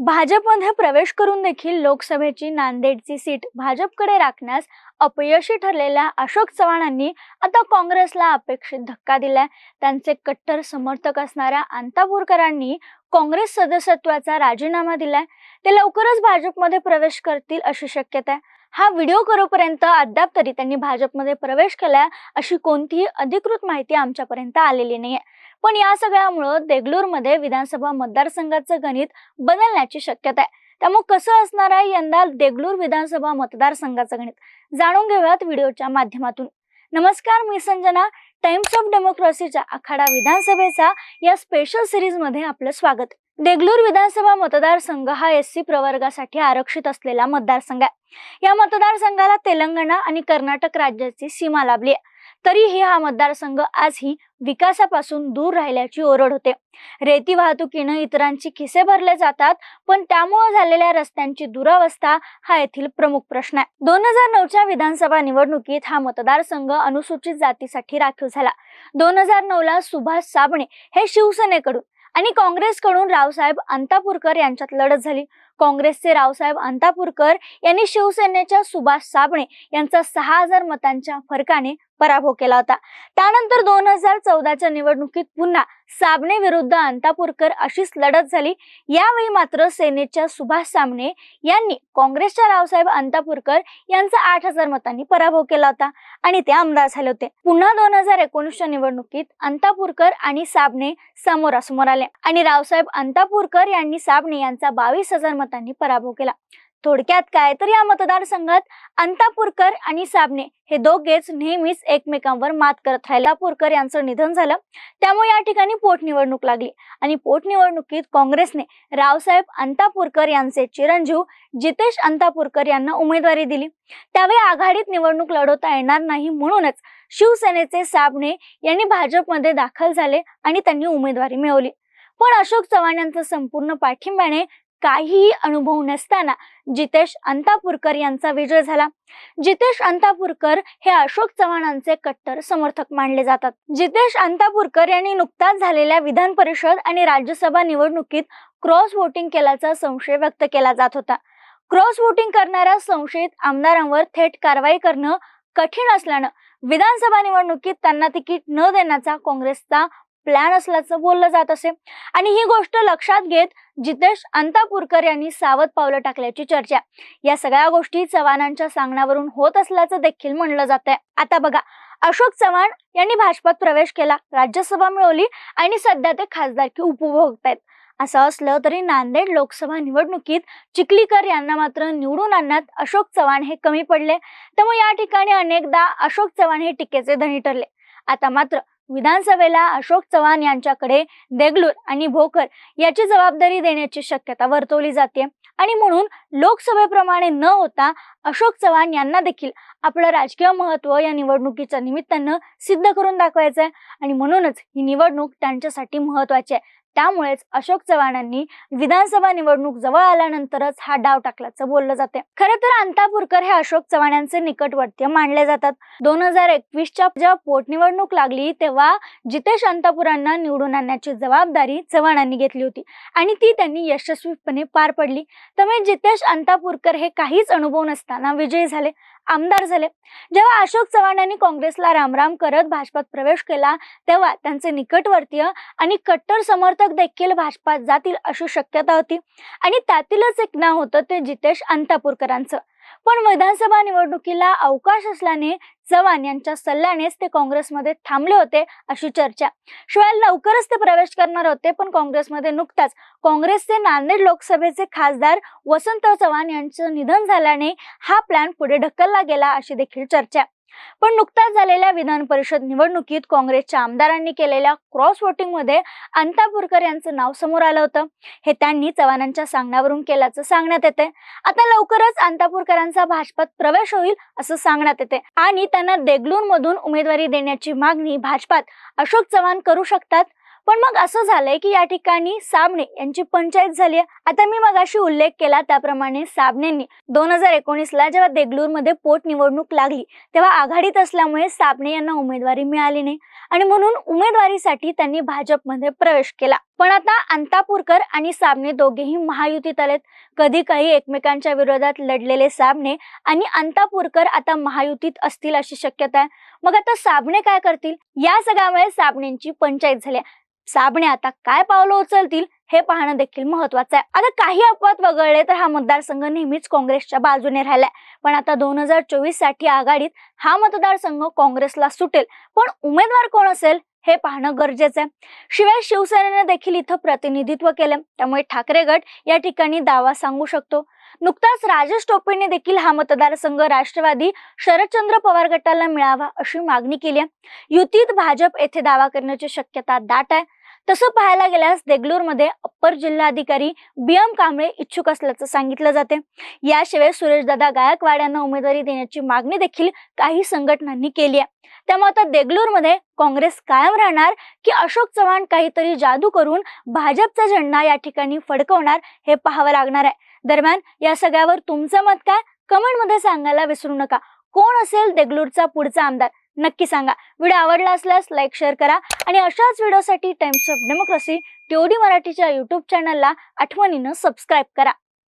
भाजपमध्ये प्रवेश करून देखील लोकसभेची नांदेडची सीट भाजपकडे राखण्यास अपयशी ठरलेल्या अशोक चव्हाणांनी आता काँग्रेसला अपेक्षित धक्का दिलाय. त्यांचे कट्टर समर्थक असणाऱ्या अंतापूरकरांनी काँग्रेस सदस्यत्वाचा राजीनामा दिलाय. ते लवकरच भाजपमध्ये प्रवेश करतील अशी शक्यता आहे. हा व्हिडिओ करोपर्यंत अद्याप तरी त्यांनी भाजपमध्ये प्रवेश केलाय अशी कोणतीही अधिकृत माहिती आमच्यापर्यंत आलेली नाहीये. पण या सगळ्यामुळं देगलूरमध्ये विधानसभा मतदारसंघाचं गणित बदलण्याची शक्यता आहे. त्यामुळे कसं असणार आहे यंदा देगलूर विधानसभा मतदारसंघाचं गणित? जाणून घेऊयात व्हिडिओच्या माध्यमातून. नमस्कार मी संजना. टाइम्स ऑफ डेमोक्रेसीच्या आखाडा विधानसभेचा या स्पेशल सिरीजमध्ये आपलं स्वागत. देगलूर विधानसभा मतदारसंघ हा एस सी प्रवर्गासाठी आरक्षित असलेला मतदारसंघ आहे. या मतदारसंघाला तेलंगणा आणि कर्नाटक राज्याची सीमा लाभली आहे. तरीही हा मतदारसंघ आजही विकासापासून दूर राहिल्याची ओरड होते. रेती वाहतुकीनं इतरांची खिसे भरले जातात पण त्यामुळे झालेल्या रस्त्यांची दुरावस्था हा येथील प्रमुख प्रश्न आहे. दोन हजार नऊच्या विधानसभा निवडणुकीत हा मतदारसंघ अनुसूचित जातीसाठी राखीव झाला. दोन हजार नऊ ला सुभाष साबणे हे शिवसेनेकडून आणि काँग्रेसकडून रावसाहेब अंतापूरकर यांच्यात लढत झाली. काँग्रेसचे रावसाहेब अंतापूरकर यांनी शिवसेनेच्या सुभाष साबणे यांचा सहा हजार मतांच्या फरकाने पराभव केला होता. त्यानंतर दोन हजार चौदाच्या निवडणुकीत पुन्हा साबणे विरुद्ध अंतापूरकर अशीच लढत झाली. यावेळी मात्र सेनेच्या सुभाष साबणे यांनी काँग्रेसच्या रावसाहेब अंतापूरकर यांचा आठ हजार मतांनी पराभव केला होता आणि ते आमदार झाले होते. पुन्हा दोन हजार एकोणीसच्या निवडणुकीत अंतापूरकर आणि साबणे समोरासमोर आले आणि रावसाहेब अंतापूरकर यांनी साबणे यांचा बावीस हजार मतांनी पराभव केला. थोडक्यात काय? तर या मतदारसंघात अंतापूरकर आणि साबणे हे दोघेच नेहमीच एकमेकांवर मात करत राहिले. पूरकर यांचं निधन झालं. त्यामुळे या ठिकाणी पोटनिवडणूक लागली. आणि पोटनिवडणुकीत काँग्रेसने रावसाहेब अंतापूरकर यांचे चिरंजीव जितेश अंतापूरकर यांना उमेदवारी दिली. त्यावेळी आघाडीत निवडणूक लढवता येणार नाही म्हणूनच शिवसेनेचे साबणे यांनी भाजपमध्ये दाखल झाले आणि त्यांनी उमेदवारी मिळवली. पण अशोक चव्हाण यांचा संपूर्ण पाठिंब्याने काहीही अनुभव नसताना जितेश अंतापूरकर यांचा विजय झाला. जितेश अंतापूरकर हे अशोक चव्हाणांचे कट्टर समर्थक मानले जातात. जितेश अंतापूरकर यांनी नुकताच झालेल्या विधान परिषद आणि राज्यसभा निवडणुकीत क्रॉस वोटिंग केल्याचा संशय व्यक्त केला जात होता. क्रॉस वोटिंग करणाऱ्या संशयित आमदारांवर थेट कारवाई करणं कठीण असल्यानं विधानसभा निवडणुकीत त्यांना तिकीट न देण्याचा काँग्रेसचा प्लॅन असल्याचं बोललं जात असे. आणि ही गोष्ट लक्षात घेत जितेश अंतापूरकर यांनी सावध पावलं टाकल्याची चर्चा. या सगळ्या गोष्टी चव्हाणांच्या सांगण्यावरून होत असल्याचं देखील म्हणलं जात आहे आता बघा अशोक चव्हाण यांनी भाजपात प्रवेश केला राज्यसभा मिळवली आणि सध्या ते खासदारकी उपभोगतायत. असं असलं तरी नांदेड लोकसभा निवडणुकीत चिखलीकर यांना मात्र निवडून आणण्यात अशोक चव्हाण हे कमी पडले. त्यामुळे या ठिकाणी अनेकदा अशोक चव्हाण हे टीकेचे धनी ठरले. आता मात्र विधानसभेला अशोक चव्हाण यांच्याकडे देगलूर आणि भोकर याची जबाबदारी देण्याची शक्यता वर्तवली जाते. आणि म्हणून लोकसभेप्रमाणे न होता अशोक चव्हाण यांना देखील आपलं राजकीय महत्त्व या निवडणुकीच्या निमित्तानं सिद्ध करून दाखवायचं आहे आणि म्हणूनच ही निवडणूक त्यांच्यासाठी महत्वाची आहे. त्यामुळेच अशोक चव्हाणांनी विधानसभा निवडणूक जवळ आल्यानंतरच हा डाव टाकल्याचं बोललं जाते. खरं तर अंतापूरकर हे अशोक चव्हाण यांचे निकटवर्तीय मानले जातात. दोन हजार एकवीसच्या जेव्हा पोटनिवडणूक लागली तेव्हा जितेश अंतापुरांना निवडून आणण्याची जबाबदारी चव्हाणांनी घेतली होती आणि ती त्यांनी यशस्वीपणे पार पडली. त्यामुळे जितेश अंतापूरकर हे काहीच अनुभव नसताना विजयी झाले. आमदार झाले. जेव्हा अशोक चव्हाण यांनी काँग्रेसला रामराम करत भाजपात प्रवेश केला तेव्हा त्यांचे निकटवर्तीय आणि कट्टर समर्थक देखील भाजपात जातील अशी शक्यता होती. आणि त्यातीलच एक नाव होतं ते जितेश अंतापूरकरांचं. पण विधानसभा निवडणुकीला अवकाश असल्याने चव्हाण यांच्या सल्ल्यानेच ते काँग्रेसमध्ये थांबले होते अशी चर्चा. शिवाय लवकरच ते प्रवेश करणार होते पण काँग्रेसमध्ये नुकताच काँग्रेसचे नांदेड लोकसभेचे खासदार वसंत चव्हाण यांचं निधन झाल्याने हा प्लॅन पुढे ढकलला गेला अशी देखील चर्चा. पण नुकताच झालेल्या विधान परिषद निवडणुकीत काँग्रेसच्या आमदारांनी केलेल्या क्रॉस वोटिंगमध्ये अंतापूरकर यांचं नाव समोर आलं होतं. हे त्यांनी चव्हाणांच्या सांगण्यावरून केल्याचं सांगण्यात येते. आता लवकरच अंतापूरकरांचा भाजपात प्रवेश होईल असं सांगण्यात येते. आणि त्यांना देगलूर मधून उमेदवारी देण्याची मागणी भाजपात अशोक चव्हाण करू शकतात. पण मग असं झालंय की या ठिकाणी साबणे यांची पंचायत झाली आहे. आता मी मगाशी उल्लेख केला त्याप्रमाणे साबणेंनी दोन हजार एकोणीस ला जेव्हा देगलूरमध्ये लागली तेव्हा आघाडीत असल्यामुळे साबणे यांना उमेदवारी मिळाली नाही. आणि म्हणून उमेदवारीसाठी त्यांनी भाजपमध्ये प्रवेश केला. पण आता अंतापूरकर आणि साबणे दोघेही महायुतीत आलेत कधी काही एकमेकांच्या विरोधात लढलेले साबणे आणि अंतापूरकर आता महायुतीत असतील अशी शक्यता आहे. मग आता साबणे काय करतील? या सगळ्यामुळे साबणेंची पंचायत झाली आहे. साबणे आता काय पावलं उचलतील हे पाहणं देखील महत्वाचं आहे. आता काही अपवाद वगळले तर हा मतदारसंघ नेहमीच काँग्रेसच्या बाजूने राहिलाय. पण आता दोन हजार चोवीससाठी आघाडीत हा मतदारसंघ काँग्रेसला सुटेल. पण उमेदवार कोण असेल? हे पाहणं गरजेचं आहे. शिवाय शिवसेनेने देखील इथं प्रतिनिधित्व केलं त्यामुळे ठाकरे गट या ठिकाणी दावा सांगू शकतो. नुकताच राजेश टोपेने देखील हा मतदारसंघ राष्ट्रवादी शरदचंद्र पवार गटाला मिळावा अशी मागणी केली आहे. युतीत भाजप येथे दावा करण्याची शक्यता दाट आहे. तसं पाहायला गेल्यास देगलूरमध्ये अप्पर जिल्हाधिकारी बी एम कांबळे इच्छुक असल्याचं सांगितलं जाते. याशिवाय सुरेशदादा गायकवाड यांना उमेदवारी देण्याची मागणी देखील काही संघटनांनी केली आहे. त्यामुळे आता देगलूरमध्ये काँग्रेस कायम राहणार की अशोक चव्हाण काहीतरी जादू करून भाजपचा झेंडा या ठिकाणी फडकवणार हे पाहावं लागणार आहे. दरम्यान या सगळ्यावर तुमचं मत काय? कमेंटमध्ये सांगायला विसरू नका. कोण असेल देगलूरचा पुढचा आमदार? नक्की सांगा. व्हिडिओ आवडला असल्यास लाईक शेअर करा आणि अशाच व्हिडिओसाठी टाइम्स ऑफ डेमोक्रेसी टीओडी मराठीच्या यूट्यूब चॅनलला आठवणीनं सबस्क्राईब करा.